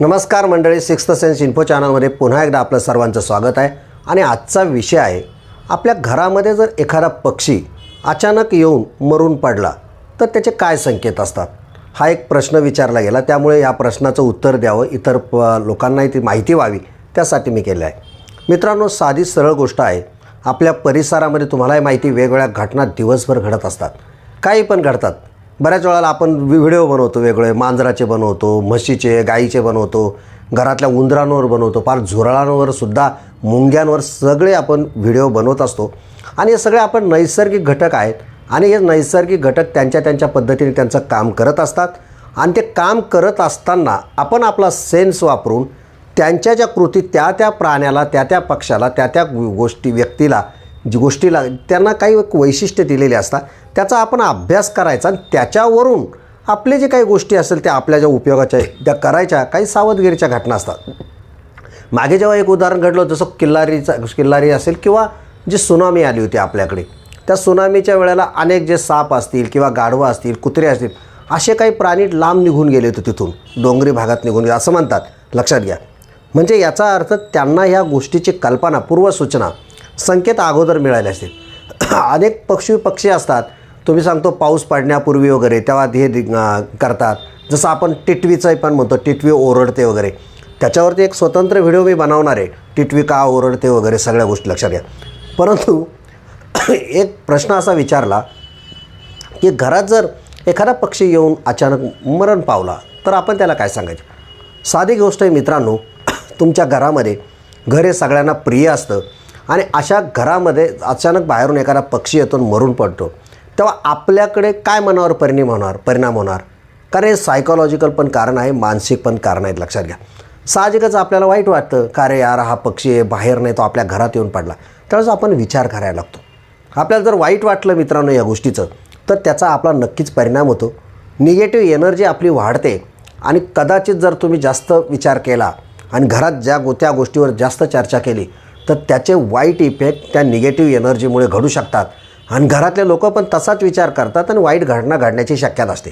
नमस्कार मंडळी sixth sense info चॅनलमध्ये पुन्हा एकदा आपलं सर्वांचं स्वागत आहे. आणि आजचा विषय आहे आपल्या घरामध्ये जर एखादा पक्षी अचानक येऊन मरून पडला तर त्याचे काय संकेत असतात? हा एक प्रश्न विचारला गेला. त्यामुळे या प्रश्नाचं उत्तर द्यावं. इतर प लोकांनाही ती माहिती व्हावी. त्यासाठी मी केलं आहे मित्रांनो साधी सरळ गोष्ट आहे. आपल्या परिसरामध्ये तुम्हालाही माहिती वेगवेगळ्या घटना दिवसभर घडत असतात. काही पण घडतात. बऱ्याच वेळेला आपण व्हिडिओ बनवतो वेगळे मांजराचे बनवतो म्हशीचे गाईचे बनवतो घरातल्या उंदरांवर बनवतो फार झुरळांवर सुद्धा मुंग्यांवर सगळे आपण व्हिडिओ बनवत असतो. आणि हे सगळे आपण नैसर्गिक घटक आहेत आणि हे नैसर्गिक घटक त्यांच्या त्यांच्या पद्धतीने त्यांचं काम करत असतात. आणि ते काम करत असताना आपण आपला सेन्स वापरून त्यांच्या ज्या कृती त्या त्या प्राण्याला त्या त्या पक्षाला त्या त्या गोष्टी व्यक्तीला जी गोष्टीला त्यांना काही वैशिष्ट्य दिलेले असतात त्याचा आपण अभ्यास करायचा आणि त्याच्यावरून आपले जे काही गोष्टी असेल त्या आपल्या ज्या उपयोगाच्या त्या करायच्या काही सावधगिरीच्या घटना असतात. मागे जेव्हा एक उदाहरण घडलं जसं किल्लारीचा किल्लारी असेल किंवा जी सुनामी आली होती आपल्याकडे त्या सुनामीच्या वेळेला अनेक जे साप असतील किंवा गाढवं असतील कुत्रे असतील असे काही प्राणी लांब निघून गेले होते तिथून. डोंगरी भागात निघून गेले असं म्हणतात. लक्षात घ्या. म्हणजे याचा अर्थ त्यांना ह्या गोष्टीची कल्पना पूर्वसूचना संकेत अगोदर मिळाले असतील. अनेक पक्षी पक्षी असतात. तुम्ही सांगतो पाऊस पडण्यापूर्वी वगैरे तेव्हा हे करतात. जसं आपण टिटवीचं पण म्हणतो टिटवी ओरडते वगैरे. त्याच्यावरती एक स्वतंत्र व्हिडिओ मी बनवणार आहे. टिटवी का ओरडते वगैरे सगळ्या गोष्टी लक्षात घ्या. परंतु एक प्रश्न असा विचारला की घरात जर एखादा पक्षी येऊन अचानक मरण पावला तर आपण त्याला काय सांगायचं? साधी गोष्ट आहे मित्रांनो तुमच्या घरामध्ये घर हे सगळ्यांना प्रिय असतं. आणि अशा घरामध्ये अचानक बाहेरून एखादा पक्षी येतो मरून पडतो. तेव्हा आपल्याकडे काय मनावर परिणाम होणार? परिणाम होणार. कारण हे सायकोलॉजिकल पण कारण आहे मानसिक पण कारण आहेत. लक्षात घ्या. साहजिकच आपल्याला वाईट वाटतं. का रे यार हा पक्षी आहे बाहेर नाही तो आपल्या घरात येऊन पडला. त्यावेळेस आपण विचार करायला लागतो. आपल्याला जर वाईट वाटलं मित्रांनो या गोष्टीचं तर त्याचा आपला नक्कीच परिणाम होतो. निगेटिव्ह एनर्जी आपली वाढते. आणि कदाचित जर तुम्ही जास्त विचार केला आणि घरात ज्या गो त्या गोष्टीवर जास्त चर्चा केली तर त्याचे वाईट इफेक्ट त्या निगेटिव्ह एनर्जीमुळे घडू शकतात. आणि घरातले लोक पण तसाच विचार करतात आणि वाईट घटना घडण्याची शक्यता असते.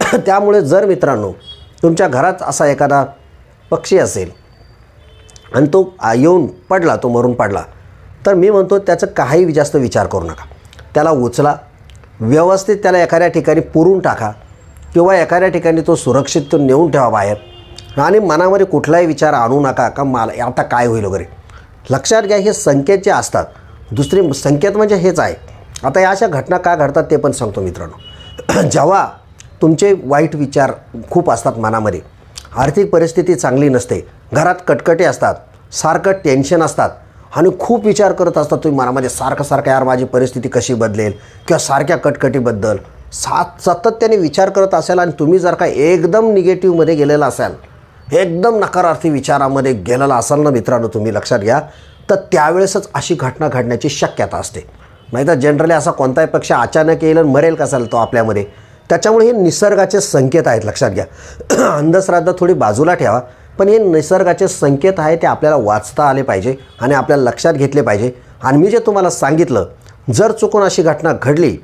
त्यामुळे जर मित्रांनो तुमच्या घरात असा एखादा पक्षी असेल आणि तो येऊन पडला तो मरून पडला तर मी म्हणतो त्याचं काही जास्त विचार करू नका. त्याला उचला व्यवस्थित त्याला एखाद्या ठिकाणी पुरून टाका किंवा एखाद्या ठिकाणी तो सुरक्षित तो नेऊन ठेवा बाहेर. आणि मनामध्ये कुठलाही विचार आणू नका का मला आता काय होईल वगैरे. लक्षात घ्या हे संकेत जे असतात दुसरी संकेत म्हणजे हेच आहे. आता या अशा घटना का घडतात ते पण सांगतो मित्रांनो. जेव्हा तुमचे वाईट विचार खूप असतात मनामध्ये आर्थिक परिस्थिती चांगली नसते घरात कटकटे असतात सारखं टेन्शन असतात आणि खूप विचार करत असतात तुम्ही मनामध्ये सारखं सारखं यार माझी परिस्थिती कशी बदलेल किंवा सारख्या कटकटीबद्दल. सात सातत्याने विचार करत असाल आणि तुम्ही जर का एकदम निगेटिव्हमध्ये गेलेला असाल एकदम नकारार्थी विचारामध्ये गेलेला असाल ना मित्रांनो तुम्ही लक्षात घ्या. तर त्यावेळेसच अशी घटना घडण्याची शक्यता असते. नाहीतर जनरली असा कोणताही पक्ष अचानक येईल आणि मरेल कसाल तो आपल्यामध्ये. त्याच्यामुळे हे निसर्गाचे संकेत आहेत लक्षात घ्या. अंधश्रद्धा थोडी बाजूला ठेवा पण हे निसर्गाचे संकेत आहे ते आपल्याला वाचता आले पाहिजे आणि आपल्याला लक्षात घेतले पाहिजे. आणि मी जे तुम्हाला सांगितलं जर चुकून अशी घटना घडली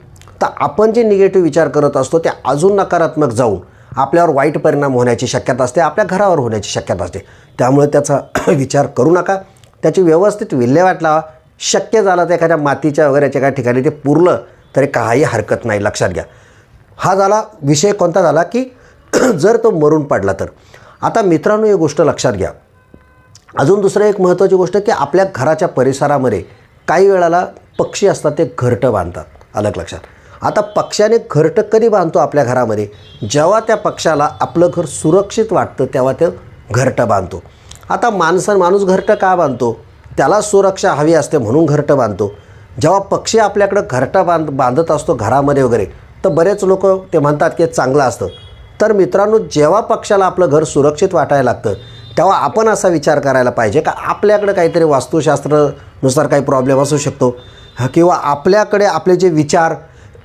तर आपण जे निगेटिव्ह विचार करत असतो ते अजून नकारात्मक जाऊन आपल्यावर वाईट परिणाम होण्याची शक्यता असते आपल्या घरावर होण्याची शक्यता असते. त्यामुळे त्याचा विचार करू नका. त्याची व्यवस्थित विल्हेवाट लावा. शक्य झालं तर एखाद्या मातीच्या वगैरेच्या काही ठिकाणी ते पुरलं तरी काही हरकत नाही लक्षात घ्या. हा झाला विषय कोणता झाला की जर तो मरून पडला तर. आता मित्रांनो ही गोष्ट लक्षात घ्या. अजून दुसरं एक महत्त्वाची गोष्ट की आपल्या घराच्या परिसरामध्ये काही वेळाला पक्षी असतात ते घरटं बांधतात. अलग लक्षात? आता पक्ष्याने घरटं कधी बांधतो आपल्या घरामध्ये? जेव्हा त्या पक्षाला आपलं घर सुरक्षित वाटतं तेव्हा ते घरटं बांधतो. आता माणसं माणूस घरटं का बांधतो? त्याला सुरक्षा हवी असते म्हणून घरटं बांधतो. जेव्हा पक्षी आपल्याकडं घरटं बांध बांधत असतो घरामध्ये वगैरे तर बरेच लोक ते म्हणतात की चांगलं असतं. तर मित्रांनो जेव्हा पक्षाला आपलं घर सुरक्षित वाटायला लागतं तेव्हा आपण असा विचार करायला पाहिजे का आपल्याकडे काहीतरी वास्तुशास्त्रनुसार काही प्रॉब्लेम असू शकतो? किंवा आपल्याकडे आपले जे विचार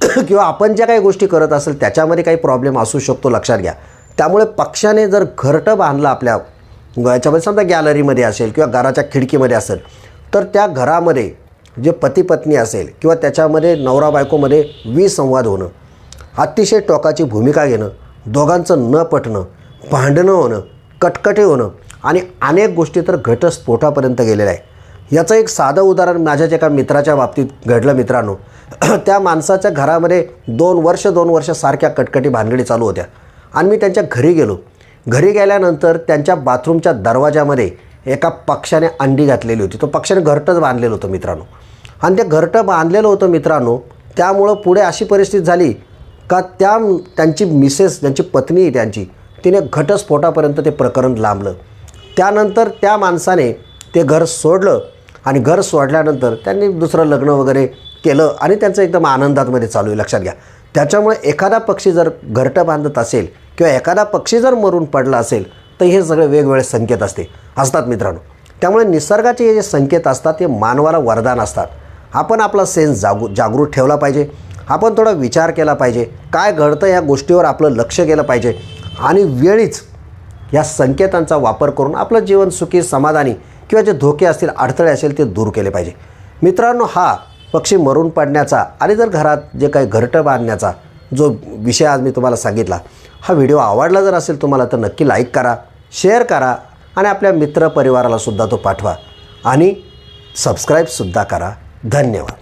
किंवा आपण ज्या काही गोष्टी करत असेल त्याच्यामध्ये काही प्रॉब्लेम असू शकतो लक्षात घ्या. त्यामुळे पक्षाने जर घरटं बांधलं आपल्या याच्यामध्ये समजा गॅलरीमध्ये असेल किंवा घराच्या खिडकीमध्ये असेल तर त्या घरामध्ये जे पती पत्नी असेल किंवा त्याच्यामध्ये नवरा बायकोमध्ये विसंवाद होणं अतिशय टोकाची भूमिका घेणं दोघांचं न पटणं भांडणं होणं कटकटे होणं आणि अनेक गोष्टी तर घटस्फोटापर्यंत गेलेल्या आहे याचं एक साधं उदाहरण माझ्याच एका मित्राच्या बाबतीत घडलं मित्रांनो. त्या माणसाच्या घरामध्ये दोन वर्ष दोन वर्ष सारख्या कटकटी भानगडी चालू होत्या. आणि मी त्यांच्या घरी गेलो. घरी गेल्यानंतर त्यांच्या बाथरूमच्या दरवाजामध्ये एका पक्षाने अंडी घातलेली होती. तो पक्षाने घरटंच बांधलेलं होतं मित्रांनो. आणि ते घरटं बांधलेलं होतं मित्रांनो त्यामुळं पुढे अशी परिस्थिती झाली का त्या त्यांची मिसेस ज्यांची पत्नी आहे त्यांची तिने घटस्फोटापर्यंत ते प्रकरण लांबलं. त्यानंतर त्या माणसाने ते घर सोडलं. आणि घर सोडल्यानंतर त्यांनी दुसरं लग्न वगैरे केलं आणि त्यांचं एकदम आनंदातमध्ये चालू आहे. लक्षात घ्या. त्याच्यामुळे एखादा पक्षी जर घरटं बांधत असेल किंवा एखादा पक्षी जर मरून पडला असेल तर हे सगळे वेगवेगळे संकेत असते. असतात मित्रांनो. त्यामुळे निसर्गाचे हे जे संकेत असतात ते मानवाला वरदान असतात. आपण आपला सेन्स जागू जागृत ठेवला पाहिजे. आपण थोडा विचार केला पाहिजे. काय घडतं या गोष्टीवर आपलं लक्ष केलं पाहिजे. आणि वेळीच या संकेतांचा वापर करून आपलं जीवन सुखी समाधानी किंवा जे धोके असतील अडथळे असेल ते दूर केले पाहिजे. मित्रांनो हा पक्षी मरून पडण्याचा आणि जर घरात जे काही घरटं बांधण्याचा जो विषय आज मी तुम्हाला सांगितला हा व्हिडिओ आवडला जर असेल तुम्हाला तर नक्की लाईक करा शेअर करा आणि आपल्या मित्रपरिवारालासुद्धा तो पाठवा. आणि सबस्क्राईबसुद्धा करा. धन्यवाद.